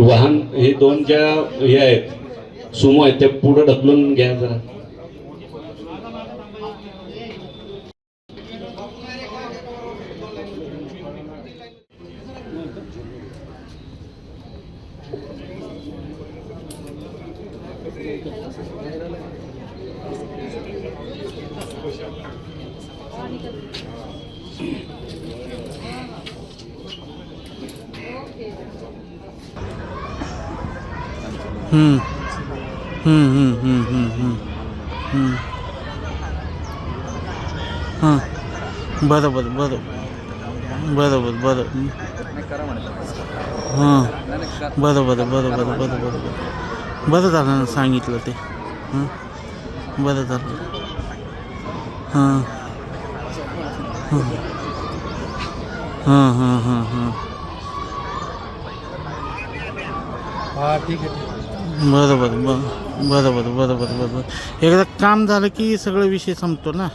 वाहन हे दोन ज्या हे आहेत सुमो आहेत ते पुढे ढकलून घ्या जरा. हम्म. हम्म, हम्म, हम्म, हम्म, हम्म. हम्म. हां बरोबर बरोबर बरोबर बरोबर हां बरोबर बरोबर बरोबर बरोबर बरं झालं ना सांगितलं ते हां बरं झालं हां हां हां हां हां हां ठीक आहे बरोबर ब बरोबर बरोबर बरोबर. एकदा काम झालं की सगळं विषय संपतो ना?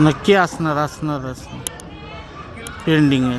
नक्की असणार असणार असणार. पेंडिंग आहे.